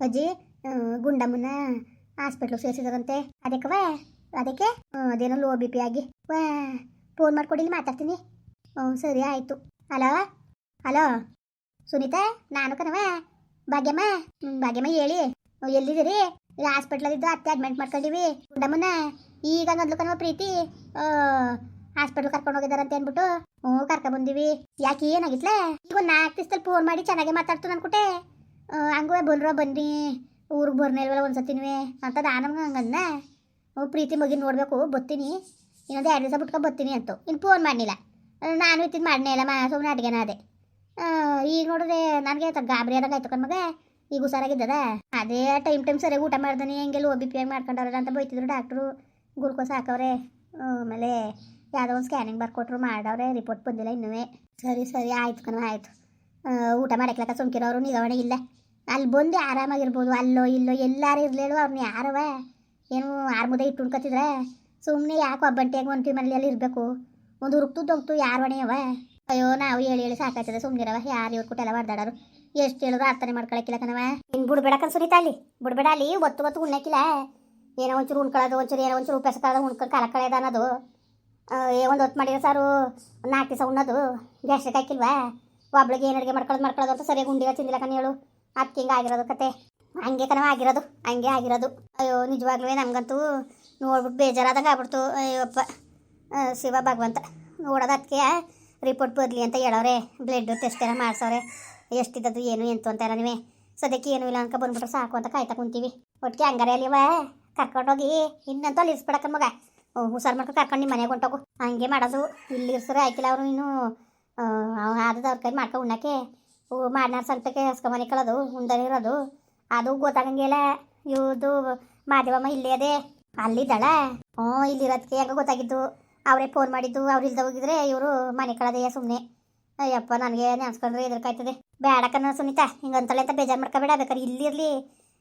ಅಜ್ಜಿ ಗುಂಡಮ್ಮನ ಹಾಸ್ಪಿಟ್ಲಿಗೆ ಸೇರಿಸಿದಾರಂತೆ. ಅದಕ್ಕೆ ಆ, ಅದೇನೋ ಲೋ ಬಿ ಪಿ ಆಗಿ. ವಾ ಫೋನ್ ಮಾಡ್ಕೊಡಿ ಇಲ್ಲಿ ಮಾತಾಡ್ತೀನಿ. ಹ್ಞೂ ಸರಿ ಆಯಿತು. ಹಲೋ ಹಲೋ ಸುನೀತಾ ನಾನು ಕಣವ ಭಾಗ್ಯಮ್ಮ ಭಾಗ್ಯಮ್ಮ ಹೇಳಿ. ಎಲ್ಲಿದ್ದೀರಿ? ಹಾಸ್ಪಿಟ್ಲಲ್ಲಿದ್ದು ಅತ್ತೆ ಅಡ್ಮಿಟ್ ಮಾಡ್ಕೊಂಡಿವಿ. ಗುಂಡಮ್ಮನ ಈಗ ಅಂದ್ಲು ಕಣವ ಪ್ರೀತಿ ಹಾಸ್ಪಿಟ್ಲ್ ಕರ್ಕೊಂಡು ಹೋಗಿದಾರಂತೆ ಅಂದ್ಬಿಟ್ಟು. ಹ್ಞೂ ಕರ್ಕೊಂಡ್ ಬಂದಿವಿ ಯಾಕೆ ಏನಾಗಿತ್ಲ? ಈಗ ನಾಲ್ಕು ದಿವಸದಲ್ಲಿ ಫೋನ್ ಮಾಡಿ ಚೆನ್ನಾಗೆ ಮಾತಾಡ್ತು ಅನ್ಕೊಟ್ಟೆ ಹಂಗುವೆ ಬನ್ರೋ. ಬನ್ನಿ ಊರಿಗೆ ಬರ್ನೇ ಒಂದು ಸತಿನೂ ಅಂತ ನಾನು ಹಂಗಂದ ಹ್ಞೂ ಪ್ರೀತಿ ಮಗಿ ನೋಡಬೇಕು, ಬತ್ತೀನಿ. ಇನ್ನೊಂದು ಎರಡು ದಿವಸ ಬಿಟ್ಕೊ ಬರ್ತೀನಿ ಅಂತ. ಇನ್ನು ಫೋನ್ ಮಾಡಲಿಲ್ಲ ನಾನು ಇತ್ತಿದ್ದು ಮಾಡನೇ ಇಲ್ಲ, ಮಾ ಸುಮ್ಮನೆ ಅಡುಗೆನ ಅದೇ ಈಗ ನೋಡಿದ್ರೆ ನನಗೆ ಗಾಬರಿ ಆದಾಗ ಆಯ್ತು ಕಣ್ಮಗ ಈಗ ಹುಷಾರಾಗಿದ್ದದ. ಅದೇ ಟೈಮ್ ಟೈಮ್ ಸರಿಯಾಗಿ ಊಟ ಮಾಡ್ದಾನೆ, ಹೆಂಗೆಲ್ಲ ಒ ಬಿ, ಪಿ ಆಗಿ ಮಾಡ್ಕೊಂಡವ್ರ ಅಂತ ಬೈತಿದ್ರು ಡಾಕ್ಟ್ರು. ಗ್ಲುಕೋಸ್ ಹಾಕವ್ರೆ. ಆಮೇಲೆ ಯಾವುದೋ ಒಂದು ಸ್ಕ್ಯಾನಿಂಗ್ ಬರ್ಕೊಟ್ರು ಮಾಡವ್ರೆ ರಿಪೋರ್ಟ್ ಬಂದಿಲ್ಲ ಇನ್ನೂ ಸರಿ ಸರಿ, ಆಯ್ತು ಕಣ ಆಯಿತು. ಊಟ ಮಾಡಕ್ಲಕ್ಕ ಸುಮ್ಕಿರೋರು ನಿಗವಣೆ ಇಲ್ಲ. ಅಲ್ಲಿ ಬಂದು ಆರಾಮಾಗಿರ್ಬೋದು. ಅಲ್ಲೋ, ಇಲ್ಲೋ, ಎಲ್ಲಾರು ಇರ್ಲೇಳು ಅವ್ರನ್ನ ಯಾರವ ಏನು ಆರು ಮುದ್ದೆ ಇಟ್ಟು ಉಣ್ಕೊತಿದ್ರೆ ಸುಮ್ಮನೆ ಯಾಕೆ ಒಬ್ಬಂಟಿಯಾಗಿ ಒಂದು ಮನೇಲಿ ಇರಬೇಕು. ಒಂದು ಹುರುಕ್ತು ದೊಂಕ್ತು ಯಾರು ಅವ ಅಯ್ಯೋ, ನಾವು ಹೇಳಿ ಹೇಳಿ ಸಾಕಾಯ್ತದೆ ಸುಮ್ಮನಿರವ ಯಾರು ಇವ್ರು ಕುಟ್ಟೆಲ್ಲ ಬರ್ದಾಡೋರು ಎಷ್ಟು ಹೇಳಿದ್ರು ಅರ್ಥನೆ ಮಾಡ್ಕೊಳಕ್ಕಿಲ್ಲ ಕಣವ ಇನ್ನು ಬಿಡ್ಬೇಡ ಕನ್ಸುರಿತ ಅಲ್ಲಿ. ಬಿಡ್ಬೇಡ ಅಲ್ಲಿ ಒತ್ತು ಒತ್ತು ಉಣ್ಣಕ್ಕಿಲ್ಲ ಏನೋ ಒಂಚೂರು ಉಣ್ಕೊಳ್ಳೋದು ಒಂಚೂರು ಏನೋ ಒಂಚೂರು ಉಪ್ಯಾಸ ಕಳೆದು ಉಣ್ಕೊಂಡು ಕಾಲ ಕಳೆದ ಅನ್ನೋದು. ಏ, ಒಂದು ಹೊತ್ತು ಮಾಡಿರೋ ಸಾರು ನಾಲ್ಕು ದಿವಸ ಉಣ್ಣೋದು. ಗ್ಯಾಸ್ಟ್ರಿಕ್ ಹಾಕಿಲ್ವಾ? ಒಬ್ಳಿಗೆ ಏನು ಅಡುಗೆ ಮಾಡ್ಕೊಳ್ಳೋದು ಮಾಡ್ಕೊಳ್ಳೋದು ಅಂತ ಸರಿಯಾಗಿ ಉಂಡಿಗೆ ಚಿಂದಿಲ್ಲ ಕಣ್ ಹೇಳು ಅದಕ್ಕೆ ಹಿಂಗೆ ಆಗಿರೋದು ಕತೆ. ಹಂಗೆ ಕಣ ಆಗಿರೋದು, ಹಂಗೆ ಆಗಿರೋದು. ಅಯ್ಯೋ ನಿಜವಾಗ್ಲೂ ನಮಗಂತೂ ನೋಡ್ಬಿಟ್ಟು ಬೇಜಾರಾದಂಗೆ ಆಗ್ಬಿಡ್ತು. ಅಯ್ಯಪ್ಪ ಶಿವ ಭಗವಂತ. ನೋಡೋದು ಅದಕ್ಕೆ ರಿಪೋರ್ಟ್ ಬರಲಿ ಅಂತ ಹೇಳೋರೆ. ಬ್ಲಡ್ ಟೆಸ್ಟ್ ಎಲ್ಲ ಮಾಡ್ಸೋರೆ. ಎಷ್ಟಿದ್ದದ್ದು ಏನು, ಎಂತು ಅಂತ ನೀವೇ ಸದ್ಯಕ್ಕೆ ಏನೂ ಇಲ್ಲ ಅಂತ ಬಂದ್ಬಿಟ್ರೆ ಸಾಕು ಅಂತ ಕಾಯ್ತಾ ಕುಂತೀವಿ. ಒಟ್ಟಿಗೆ ಹಂಗಾರೆ ಅಲ್ಲಿವ ಕರ್ಕೊಂಡೋಗಿ ಇನ್ನಂತೂ ಅಲ್ಲಿ ಇರ್ಸ್ಬಿಡಕ್ಕ ಮಗ. ಹುಷಾರು ಮಾಡ್ಕೊಂಡು ಕರ್ಕೊಂಡು ನಿಮ್ಮ ಮನೆಗೆ ಹೊಂಟೋಗು. ಹಂಗೆ ಮಾಡೋದು. ಇಲ್ಲಿ ಇರ್ಸರೆ ಆಯ್ಕಿಲ್ಲ ಅವರು ಇನ್ನು. ಆದದ ಅವ್ರ ಕೈ ಮಾಡ್ಕೊ ಉಣ್ಣಕ್ಕೆ. ಮಾಡ್ನಾರ ಸಂತಕ್ಕೆ ಹಸ್ಕೊಂಬನೆ ಕಳೋದು ಇರೋದು. ಅದು ಗೊತ್ತಾಗಂಗಿಲ್ಲ ಇವ್ದು ಮಾದೇವಮ್ಮ ಇಲ್ಲೇ ಅದೇ. ಅಲ್ಲಿದ್ದಾಳ? ಹ್ಞೂ ಇಲ್ಲಿರೋದಕ್ಕೆ ಹೆಂಗ ಗೊತ್ತಾಗಿದ್ದು. ಅವರೇ ಫೋನ್ ಮಾಡಿದ್ದು, ಅವ್ರು ಇಲ್ದ ಹೋಗಿದ್ರೆ ಇವರು ಮನೆ ಕಳದೆಯ ಸುಮ್ಮನೆ ಅಯ್ಯಪ್ಪ, ನನಗೆ ನೆನ್ಸ್ಕೊಂಡ್ರೆ ಎದುರ್ಕಾಯ್ತದೆ ಬೇಡಕ್ಕನ ಸುನೀತಾ, ಹಿಂಗಂತಳೆ ಅಂತ ಬೇಜಾರು ಮಾಡ್ಕೋಬೇಡ, ಬೇಕಾದ್ರೆ ಇಲ್ಲಿರಲಿ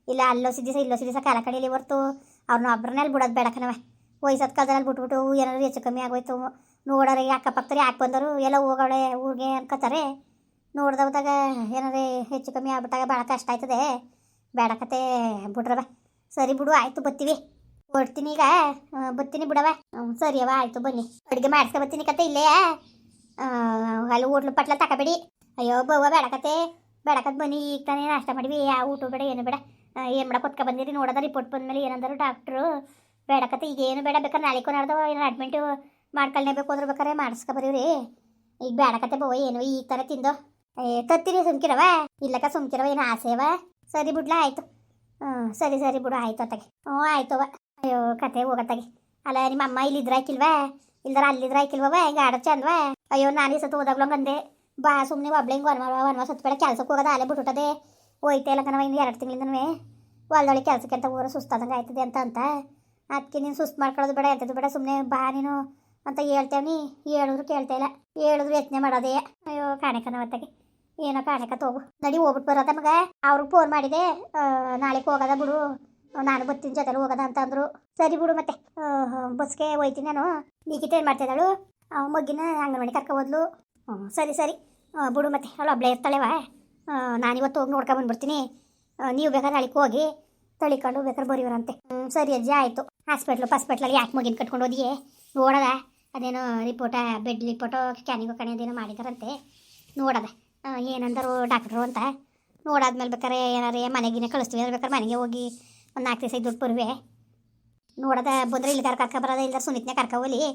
ಇಲ್ಲ, ಅಲ್ಲೋ ಸಿದ್ದಿಸ ಇಲ್ಲೋ ಸಿದ್ದಿಸ ಕಾಲ ಕಡೆಯಲ್ಲಿ ಹೊರ್ತು. ಅವ್ರನ್ನ ಒಬ್ಬರನ್ನೆಲ್ಲಿ ಬಿಡೋದು ಬೇಡಕ್ಕನವ ವಯಸ್ಸದ ಕಾಲದಲ್ಲಿ ಬಿಟ್ಬಿಟ್ಟು ಏನಾದ್ರು ಹೆಚ್ಚು ಕಮ್ಮಿ ಆಗೋಯ್ತು. ನೋಡೋರೆ ಅಕ್ಕಪಕ್ಕದಲ್ಲಿ ಯಾಕೆ ಬಂದರು? ಎಲ್ಲ ಹೋಗೋಳೆ ಊರಿಗೆ ಅನ್ಕೋತಾರೆ. ನೋಡ್ದವ್ದಾಗ ಏನಾರೇ ಹೆಚ್ಚು ಕಮ್ಮಿ ಆಗ್ಬಿಟ್ಟಾಗ ಭಾಳ ಕಷ್ಟ ಆಯ್ತದೆ. ಬೇಡಕತೆ ಬಿಡ್ರವ ಸರಿ ಬಿಡು ಆಯಿತು ಬತ್ತೀವಿ ಹೊಡ್ತೀನಿ ಈಗ. ಆ, ಬತ್ತೀನಿ ಬಿಡವ ಸರಿ ಅವ ಆಯಿತು ಬನ್ನಿ. ಅಡುಗೆ ಮಾಡಿಸ್ಕೊ ಬತ್ತೀನಿ ಕತೆ ಇಲ್ಲೇ. ಆ, ಅಲ್ಲಿ ಹೋಟ್ಲು ಪಟ್ಲ ತಗೋಬೇಡಿ ಅಯ್ಯೋ ಬವ್ವ ಬೇಡಕತೆ ಬೇಡಕತ್ ಬನ್ನಿ. ಈಗ ತಾನೇ ನಾಷ್ಟ ಮಾಡಿವಿ ಯಾವ ಊಟ ಬೇಡ ಏನು ಬೇಡ. ಏನು ಬೇಡ ಕೊತ್ಕ ಬಂದಿರಿ? ನೋಡೋದ ರಿಪೋರ್ಟ್ ಬಂದ್ಮೇಲೆ ಏನಂದರು ಡಾಕ್ಟ್ರು ಬೇಡಕತೆ ಈಗ ಏನು ಬೇಡ. ಬೇಕಾದ್ರೆ ನಾಳೆ ನಾಡ್ದವ ಏನು ಅಡ್ಮಿಂಟು ಮಾಡ್ಕೊಳ್ಲೇಬೇಕು ಅಂದ್ರೆ ಬೇಕಾರೆ ಮಾಡಿಸ್ಕೊ ಬರೀವ್ರಿ. ಈಗ ಬೇಡಕತ್ತೆ ಬೋ, ಏನು ಈ ಥರ ತಿಂದು. ಏ, ತತ್ತಿರಿ ಸುಮ್ಕಿರವ? ಇಲ್ಲಕ ಸುಮ್ಕಿರವ, ಏನು ಆಸೆವ ಸರಿ ಬಿಡ್ಲ, ಆಯ್ತು. ಹ್ಞೂ, ಸರಿ ಸರಿ ಬಿಡು, ಆಯ್ತು ಅತ್ತಗೆ. ಹ್ಞೂ ಆಯ್ತವ ಅಯ್ಯೋ, ಕತೆ ಹೋಗತ್ತಾಗೆ ಅಲ್ಲ, ನಿಮ್ಮ ಅಮ್ಮ ಇಲ್ಲಿದ್ರ ಹಾಕಿಲ್ವಾ? ಇಲ್ದಾರ ಅಲ್ಲಿದ್ರ ಹಾಕಿಲ್ವ ಹಿಂಗೆ ಆಡೋ ಚಂದ್ವ? ಅಯ್ಯೋ, ನಾನು ಈ ಸತ್ತು ಹೋದಾಗ್ಲೂ ಅಂದೆ. ಬಾ ಸುಮ್ಮನೆ ಒಬ್ಳೆ ಹಿಂಗೆ ವನ್ವ ಒನ್ ಸತ್ತು ಬೇಡ ಕೆಲ್ಸಕ್ಕೆ ಹೋಗೋದು ಅಲ್ಲೇ ಬಿಟ್ಟುಟದೆ ಹೋಯ್ತಾ ಇಲ್ಲ ಕಣವ ಇನ್ನು ಎರಡು ತಿಂಗಳಿಂದನೂ. ಹೊಲ್ದೊಳಗೆ ಕೆಲಸಕ್ಕೆ ಅಂತ ಊರ ಸುಸ್ತಾದಂಗೆ ಆಯ್ತದೆ ಅಂತ ಅಂತ. ಅದಕ್ಕೆ ನೀನು ಸುಸ್ತು ಮಾಡ್ಕೊಳ್ಳೋದು ಬೇಡ, ಎಂಥದ್ದು ಬೇಡ ಸುಮ್ಮನೆ ಬಾ ನೀನು. ಅಂತ ಹೇಳ್ತೇವ್ನಿ ಹೇಳಿದ್ರು ಕೇಳ್ತಾ ಇಲ್ಲ. ಹೇಳಿದ್ರು ಯತ್ನೆ ಮಾಡೋದೇ. ಅಯ್ಯೋ ಕಾಣೆಕನ ಹೊತ್ತಾಗೆ ಏನೋ ಕಾಣೆಕ ತೋಗು. ನಡಿ ಹೋಗ್ಬಿಟ್ಟು ಬರೋದ ಮಗ. ಅವ್ರಿಗೆ ಫೋನ್ ಮಾಡಿದೆ. ನಾಳೆ ಹೋಗೋದ ಬಿಡು. ನಾನು ಬರ್ತೀನಿ ಜೊತೆಲಿ ಹೋಗೋದ ಅಂತ ಅಂದರು. ಸರಿ ಬಿಡು ಮತ್ತೆ. ಬಸ್ಗೆ ಹೋಯ್ತೀನಿ ನಾನು. ನೀಕಿತ ಏನು ಮಾಡ್ತಿದ್ದಾಳು ಮಗ್ಗಿನ ಅಂಗನವಾಡಿ ಕರ್ಕೊ ಹೋದ್ಲು. ಹ್ಞೂ ಸರಿ ಸರಿ. ಬಿಡು ಮತ್ತೆ. ಅವಳು ಒಬ್ಳೆ ನಾನು ಇವತ್ತು ಹೋಗಿ ನೋಡ್ಕೊಂಡು ಬಂದ್ಬಿಡ್ತೀನಿ. ನೀವು ಬೇಕಾದ್ರೆ ನಾಳೆಗೆ ಹೋಗಿ ತಳಿಕೊಂಡು ಬೇಕಾದ್ರೆ ಬರೀವರಂತೆ ಸರಿ ಅಜ್ಜಿ, ಆಯಿತು. ಹಾಸ್ಪಿಟ್ಲು, ಪಾಸ್ಪಿಟ್ಲಲ್ಲಿ ಯಾಕೆ ಮಗಿನ ಕಟ್ಕೊಂಡು ಹೋದಿಯೇ? ನೋಡದ. ಅದೇನೋ ರಿಪೋರ್ಟ ಬೆಡ್ ರಿಪೋರ್ಟು ಸ್ಕ್ಯಾನಿಂಗು ಕಣೆ ಅದೇನೋ ಮಾಡಿದಾರಂತೆ. ನೋಡದ. ಏನಂದರು ಡಾಕ್ಟ್ರು ಅಂತ. ನೋಡಾದ್ಮೇಲೆ ಬೇಕಾರೆ ಏನಾರೇ ಮನೆಗಿನೇ ಕಳಿಸ್ತೀವಿ. ಅಂದ್ರೆ ಬೇಕಾದ್ರೆ ಮನೆಗೆ ಹೋಗಿ ಒಂದು ನಾಲ್ಕು ದಿವಸ ದುಡ್ಡು ಬರುವೆ ನೋಡದ ಬಂದರೆ ಇಲ್ಲಿ ಕರ್ಕ ಬರೋದ ಇಲ್ಲ ಸುನಿತ್ನೆ ಕರ್ಕ ಹೋಗು.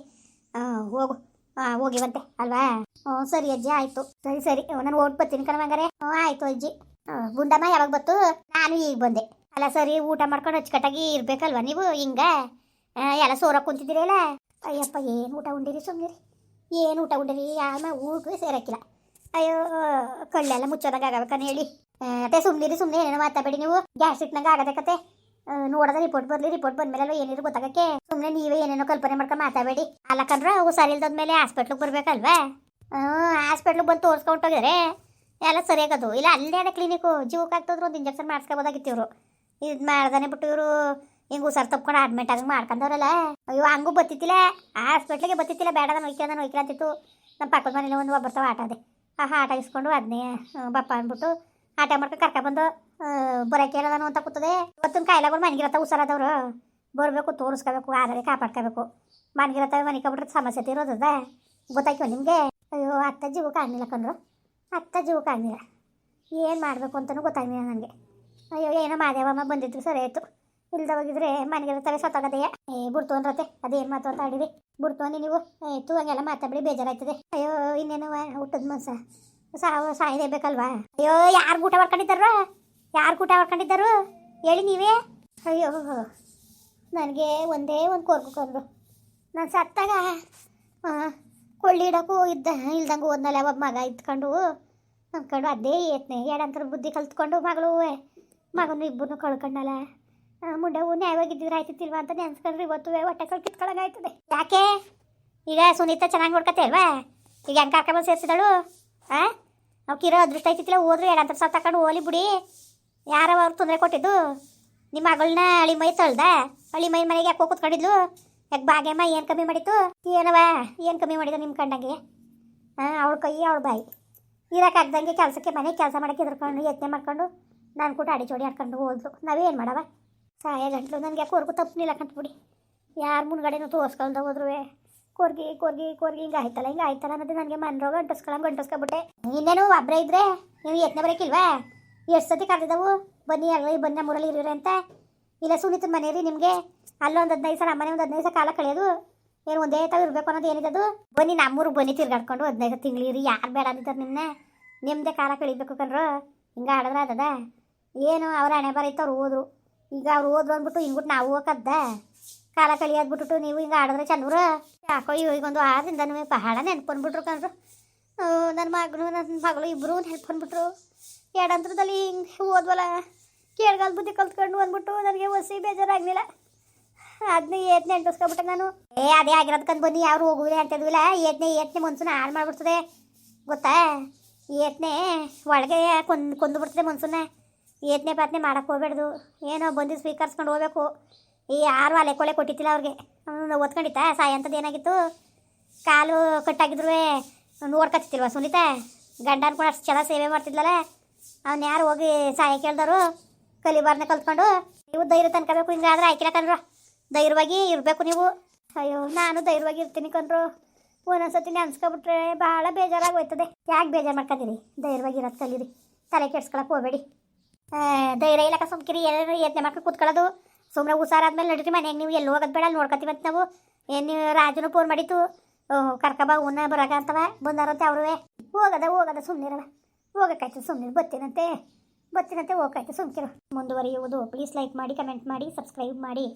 ಹೋಗಿ ಹೋಗಿವಂತೆ ಅಲ್ವಾ? ಹ್ಞೂ ಸರಿ ಅಜ್ಜಿ, ಆಯಿತು. ಸರಿ ಸರಿ. ನಾನು ಓಟ್ ಬರ್ತೀನಿ ಕಣವಂಗಾರೆ ಹ್ಞೂ ಆಯಿತು ಅಜ್ಜಿ. ಗುಂಡಮ್ಮ ಯಾವಾಗ ಬತ್ತು ನಾನು ಈಗ ಬಂದೆ. ಅಲ್ಲ, ಸರಿ, ಊಟ ಮಾಡ್ಕೊಂಡು ಅಚ್ಚುಕಟ್ಟಾಗಿ ಇರಬೇಕಲ್ವ ನೀವು? ಹಿಂಗೆ? ಎಲ್ಲ ಸೋರಕ್ಕೆ ಕುಂತಿದ್ದೀರಲ್ಲ? ಅಯ್ಯಪ್ಪ, ಏನು ಊಟ ಉಂಡಿರಿ ಸುಮ್ಮನಿರಿ ಏನು ಊಟ ಉಂಡಿರಿ? ಯಾವ ಊಟಕ್ಕೆ ಸೇರಕ್ಕಿಲ್ಲ. ಅಯ್ಯೋ, ಕಳ್ಳೆಲ್ಲ ಮುಚ್ಚೋದಾಗ ಆಗಬೇಕನ್ನ ಹೇಳಿ. ಅದೇ ಸುಮ್ಮನಿರಿ ಸುಮ್ಮನೆ ಏನೇನೋ ಮಾತಾಡಬೇಡಿ ನೀವು. ಗ್ಯಾಸ್ ಇಟ್ನಂಗೆ ಆಗದೆ ಕತೆ. ರಿಪೋರ್ಟ್ ಬರಲಿ ರಿಪೋರ್ಟ್ ಬಂದ್ಮೇಲೆ ಏನಿದ್ರು ಗೊತ್ತಾಗಕ್ಕೆ. ಸುಮ್ಮನೆ ನೀವೇ ಏನೇನೋ ಕಲ್ಪನೆ ಮಾಡ್ಕೊಂಡು ಮಾತಾಡಬೇಡಿ. ಅಲ್ಲಕಂದ್ರೆ ಹುಷಾರಿಲ್ದಾದ್ಮೇಲೆ ಹಾಸ್ಪಿಟ್ಲಿಗೆ ಬರ್ಬೇಕಲ್ವಾ? ಹಾಸ್ಪಿಟ್ಲಿಗೆ ಬಂದು ತೋರಿಸ್ಕೊಂಡೋಗಿದ್ರೆ ಎಲ್ಲ ಸರಿಯಾಗದು. ಇಲ್ಲ ಅಲ್ಲೇ ಅದ ಕ್ಲಿನಿಕ್ಕು ಜೀವಕ್ಕೆ ಆಗ್ತದ್ರು ಒಂದು ಇಂಜೆಕ್ಷನ್ ಮಾಡಿಸ್ಕೋಬೋದಾಗಿತ್ತು ಇವರು. ಇದು ಮಾಡ್ದಾನೆ ಬಿಟ್ಟು ಇವರು ಹಿಂಗೆ ಸರ್ ತಪ್ಕೊಂಡು ಅಡ್ಮಿಟ್ ಆಗಿ ಮಾಡ್ಕೊಂಡವ್ರಲ್ಲ. ಅಯ್ಯೋ, ಹಂಗೂ ಬತ್ತಿತ್ತಿಲ್ಲ ಹಾಸ್ಪಿಟ್ಲಿಗೆ ಬತ್ತಿತ್ತಿಲ್ಲ ಬೇಡ, ನಾನು ಒಯ್ಕೊಂಡ ಒಯ್ಕಿಲ್ಲ ನಮ್ಮ ಪಕ್ಕದ ಮನೇಲಿ ಒಂದು ಒಬ್ಬರ್ತಾವ ಆಟ ಅದೇ ಆ ಆಟ ಇಸ್ಕೊಂಡು ಅದನ್ನೇ ಬಪ್ಪ ಅಂದ್ಬಿಟ್ಟು ಆಟ ಮಾಡ್ಕೊಂಡು ಕರ್ಕೊಬಂದು ಬರೋಕೆ ನಾನು ಅಂತ ಕೂತದೆ. ಇವತ್ತಿನ ಕಾಯಿಲೆಗಳು ಮನೆಗಿರತ್ತ, ಹುಷಾರಾದವ್ರು. ಬರಬೇಕು, ತೋರಿಸ್ಕೋಬೇಕು, ಆದರೆ ಕಾಪಾಡ್ಕೋಬೇಕು. ಮನೆಗಿರತ್ತವೆ ಮನೆ ಕಬಿಟ್ರೆ ಸಮಸ್ಯೆ ತೀರೋದದ. ಗೊತ್ತಾಯ್ತು ನಿಮಗೆ? ಅಯ್ಯೋ, ಅತ್ತ ಜೀವಕ್ಕೆ ಆಗಲಿಲ್ಲ ಕಂಡ್ರು ಅತ್ತ ಜೀವಕ್ಕೆ ಆಗಲಿಲ್ಲ. ಏನು ಮಾಡಬೇಕು ಅಂತಲೂ ಗೊತ್ತಾಗಲಿಲ್ಲ ನನಗೆ. ಅಯ್ಯೋ, ಏನೋ ಮಾದೇವಮ್ಮ ಬಂದಿದ್ರು, ಸರಿ ಆಯಿತು. ಇಲ್ದ ಹೋಗಿದ್ರೆ ತಲೆ ಸತ್ತಾಗದೆಯ ಏ, ಬುಡ್ತು ಅನ್ರತೆ ಅದೇನು ಮಾತು ಅಂತ ಆಡಿರಿ ಬುಡ್ತು ಅಂದಿ ನೀವು. ತೂ, ಹಂಗೆಲ್ಲ ಮಾತಾಡಿ ಬೇಜಾರಾಯ್ತದೆ. ಅಯ್ಯೋ, ಇನ್ನೇನು ಹುಟ್ಟದ ಮನ್ಸ ಸಾವು ಸಾಯಲೇಬೇಕಲ್ವಾ ಅಯ್ಯೋ, ಯಾರು ಊಟ ಮಾಡ್ಕೊಂಡಿದ್ದಾರ? ಯಾರು ಊಟ ಮಾಡ್ಕೊಂಡಿದ್ದಾರು? ಹೇಳಿ ನೀವೇ. ಅಯ್ಯೋ, ನನಗೆ ಒಂದೇ ಒಂದು ಕೋರ್ಕು ಕಂದ್ರು. ನಾನು ಸತ್ತಾಗ ಕೊಳ್ಳಿ ಇಡೋಕ್ಕೂ ಇದ್ದ, ಇಲ್ದಂಗೆ ಹೋದ್ನಲ್ಲ ಒಬ್ಬ ಮಗ ಇದ್ಕೊಂಡು. ಅಂದ್ಕೊಂಡು ಅದೇ ಏತ್ನೆ. ಎರಡಂತರ ಬುದ್ಧಿ ಕಲ್ತ್ಕೊಂಡು ಮಗಳು ಮಗನು ಇಬ್ಬರನ್ನು ಕಳ್ಕೊಂಡಲ್ಲ. ಆ, ಮುಂಡೆವು ನ್ಯಾಯವಾಗಿದ್ದಿದ್ರೆ ಆಯ್ತಿತ್ತಿಲ್ವಾ ಅಂತ ನೆನ್ಸ್ಕೊಂಡ್ರೆ ಇವತ್ತು ಹೊಟ್ಟೆ ಕಳ್ ಕಿತ್ಕೊಳಗಾಯ್ತದೆ. ಯಾಕೆ? ಈಗ ಸುನೀತಾ ಚೆನ್ನಾಗಿ ನೋಡ್ಕತ್ತೆ ಅಲ್ವಾ ಈಗ ಹೆಂಗೆ ಕರ್ಕೊಂಬಂದು ಸೇರಿಸಿದಳು ಆ? ಕಿರೋ ಅದೃಷ್ಟ ಐತಿತ್ತಿಲ್ಲ ಹೋದ್ರು ಎರಡಂತರ ಸಾವಿರ ತಕೊಂಡು ಹೋಲಿ ಬಿಡಿ. ಯಾರವ ಅವ್ರು ತೊಂದರೆ ಕೊಟ್ಟಿದ್ದು. ನಿಮ್ಮ ಮಗಳನ್ನ ಅಳಿ ಮೈ ತೊಳ್ದ? ಅಳಿ ಮೈ ಮನೆಗೆ ಯಾಕೋ ಕೂತ್ಕೊಂಡಿದ್ಲು? ಯಾಕೆ ಭಾಗ್ಯಮ್ಮ ಏನು ಕಮ್ಮಿ ಮಾಡಿತ್ತು ಏನವ ಏನು ಕಮ್ಮಿ ಮಾಡಿದ ನಿಮ್ಮ ಕಂಡಂಗೆ? ಹಾಂ ಅವಳ ಕೈ ಅವಳ ಬಾಯಿ. ಇರೋಕ್ಕಾಗ್ದಂಗೆ ಕೆಲಸಕ್ಕೆ ಮನೆ ಕೆಲಸ ಮಾಡೋಕ್ಕೆ ಎದುರ್ಕೊಂಡು ಯತ್ನೆ ಮಾಡ್ಕೊಂಡು ನಾನು ಕೂಡ ಅಡಿ ಚೋಡಿ ಹಾಡ್ಕೊಂಡು ಹೋದ್ಲು ನಾವೇನು ಮಾಡವ? ಸಾಯ ಗಂಟ್ಲು ನನಗೆ ಯಾಕೆ ಹೊರ್ಗು ತಪ್ಪನಿಲ್ಲ ಕಂಟ್ಬಿಡಿ ಯಾರು ಮುನ್ಗಡೆನೂ ತೋರಿಸ್ಕೊಂಡು ಹೋದ್ರು ಕೋರ್ಗಿ ಕೋರ್ಗಿ ಕೋರ್ಗಿ ಹಿಂಗೆ ಆಯ್ತಲ್ಲ ಹಿಂಗೆ ಆಯ್ತಲ್ಲ ಅನ್ನೋದು ನನಗೆ ಮನ್ರೋಗ ಅಂಟಿಸ್ಕೊಳಂಗೆ ಅಂಟಿಸ್ಕೊಬಿಟ್ಟೆ. ಇನ್ನೇನು ಒಬ್ಬರೇ ಇದ್ರೆ ನೀವು ಯತ್ನೆ ಬರೋಕ್ಕಿಲ್ವಾ ಎಷ್ಟು ಸತಿ ಕರೆದಿದ್ದವು? ಬನ್ನಿ ಅಲ್ಲ ಬನ್ನಿ ನಮ್ಮೂರಲ್ಲಿ ಇರಿ ಅಂತ. ಇಲ್ಲ ಸುನೀತನ ಮನೆ ರೀ ನಿಮಗೆ? ಅಲ್ಲೊಂದು ಹದಿನೈದು ಸಲ, ಮನೆ ಒಂದು ಹದಿನೈದು ಸಲ ಕಾಲ ಕಳೆಯೋದು. ಏನು ಒಂದೇ ತಾವು ಇರಬೇಕು ಅನ್ನೋದು ಏನಿದದು ಬನ್ನಿ ನಮ್ಮೂರಿಗೆ ಬನ್ನಿ ತಿರ್ಗಾಡ್ಕೊಂಡು ಹದಿನೈದು ತಿಂಗಳಿರಿ ಯಾರು ಬೇಡ ಅಂದಿದ್ದಾರೆ ನಿನ್ನ ನಿಮ್ಮದೇ ಕಾಲ ಕಳಿಬೇಕು ಕಣ್ರು. ಹಿಂಗೆ ಆಡಿದ್ರೆ ಅದದ? ಏನು ಅವ್ರ ಹಣೆ ಬರೀತವ್ರು ಹೋದ್ರು. ಈಗ ಅವ್ರು ಓದ್ ಬಂದ್ಬಿಟ್ಟು ಹಿಂಗ್ಬಿಟ್ಟು ನಾವು ಹೋಗದ್ದ ಕಾಲ ಕಳಿಯೋದು ಬಿಟ್ಬಿಟ್ಟು ನೀವು ಹಿಂಗೆ ಆಡಿದ್ರೆ ಚಂದ್ರ? ಯಾಕೋ ಈಗೊಂದು ಆದ್ರಿಂದನೂ ಬಹಳ ನೆನ್ಪು ಬಂದ್ಬಿಟ್ರು ಕಣ್ರು. ನನ್ನ ಮಗನು ನನ್ನ ಮಗಳು ಇಬ್ಬರು ನೆನ್ಪು ಬಂದ್ಬಿಟ್ರು. ಎರಡಂತರದಲ್ಲಿ ಹಿಂಗೆ ಓದ್ವಲ್ಲ ಕೇಳ್ಗಾಲ್ ಬುದ್ಧಿ ಕಲ್ತ್ಕೊಂಡು ಅಂದ್ಬಿಟ್ಟು ನನಗೆ ಒಸಿ ಬೇಜಾರಾಗಲಿಲ್ಲ. ಅದನ್ನೇ ಏತ್ನೆ ಅಂಟಿಸ್ಕೊಬಿಟ್ಟೆ ನಾನು. ಏ, ಅದೇ ಆಗಿರೋದಕ್ಕಂತ ಬನ್ನಿ, ಯಾರು ಹೋಗುವಿಲ್ಲ ಅಂತಿದ್ವಿಲ್ಲ ಏತ್ನೆ ಏತ್ನೆ ಮನ್ಸೂನ್ ಹಾಳು ಮಾಡಿಬಿಡ್ತದೆ. ಗೊತ್ತಾ? ಏತ್ನೆ ಒಳಗೆ ಕೊಂದು ಕೊಂದು ಬಿಡ್ತದೆ ಮನ್ಸನ್ನ. ಏತ್ನೆ ಪಾತ್ನೆ ಮಾಡಕ್ಕೆ ಹೋಗ್ಬೇಡ್ದು. ಏನೋ ಬಂದು ಸ್ವೀಕರಿಸ್ಕೊಂಡು ಹೋಗ್ಬೇಕು. ಈ ಯಾರು ಅಲೆ ಕೊಳೆ ಕೊಟ್ಟಿತ್ತಿಲ್ಲ ಅವ್ರಿಗೆ. ಒತ್ಕೊಂಡಿತ್ತ? ಸಾಯ ಅಂತದ್ದು ಏನಾಗಿತ್ತು? ಕಾಲು ಕಟ್ಟಾಗಿದ್ರು ನೋಡ್ಕತ್ತಿಲ್ವ ಸುನೀತಾ? ಗಂಡನ ಕೂಡ ಅಷ್ಟು ಚೆನ್ನಾಗಿ ಸೇವೆ ಮಾಡ್ತಿದ್ಲಲ್ಲ ಅವ್ನು ಯಾರು ಹೋಗಿ ಸಾಯ ಕೇಳ್ದವರು ಕಲಿಬಾರ್ನ ಕಲ್ತ್ಕೊಂಡು? ನೀವು ಧೈರ್ಯ ತನ್ಕೋಬೇಕು, ಹಿಂಗಾದ್ರೆ ಆಯ್ಕಿಲ್ಲ ಕಣ್ರು. ಧೈರ್ಯವಾಗಿ ಇರಬೇಕು ನೀವು. ಅಯ್ಯೋ, ನಾನು ಧೈರ್ಯವಾಗಿ ಇರ್ತೀನಿ ಕಣ್ರು. ಒಂದೊಂದ್ಸತಿ ನೆನ್ಸ್ಕೊಬಿಟ್ರೆ ಭಾಳ ಬೇಜಾರಾಗಿ ಹೋಯ್ತದೆ ಯಾಕೆ ಬೇಜಾರು ಮಾಡ್ಕೊತೀನಿ ಧೈರ್ಯವಾಗಿ ಇರೋದು ಕಲೀರಿ. ತಲೆ ಕೆಡ್ಸ್ಕೊಳಕ್ಕೆ ಹೋಗಬೇಡಿ. ಧೈರ್ಯ ಇಲ್ಲಕ ಸುಮ್ಕಿರಿ ಏನೇನು ಯತ್ನೆ ಮಾಡ್ಕೊಂಡು ಕೂತ್ಕೊಳ್ಳೋದು. ಸುಮ್ಮನೆ ಹುಷಾರಾದ್ಮೇಲೆ ನಡೀರಿ ಮನೆಗೆ ನೀವು ಎಲ್ಲಿ ಹೋಗೋದು ಬೇಡ ನೋಡ್ಕೊತೀವಿ ಅಂತ ನಾವು. ಏನು ನೀವು ರಾಜುನು ಫೋನ್ ಮಾಡಿತ್ತು ಕರ್ಕಬ ಉನ್ನ ಬರಾಗ ಅಂತವ. ಬಂದಾರಂತೆ ಅವ್ರವೇ. ಹೋಗದ ಹೋಗದ ಸುಮ್ಮನಿರವ ಹೋಗಕ್ಕಾಯ್ತು ಸುಮ್ಮನೆ ಬತ್ತಿನಂತೆ ಬತ್ತಿನಂತೆ ಹೋಗಕ್ಕಾಯ್ತು ಸುಮ್ಕಿರು ಮುಂದುವರಿಯುವುದು. ಪ್ಲೀಸ್ ಲೈಕ್ ಮಾಡಿ ಕಮೆಂಟ್ ಮಾಡಿ ಸಬ್ಸ್ಕ್ರೈಬ್ ಮಾಡಿ.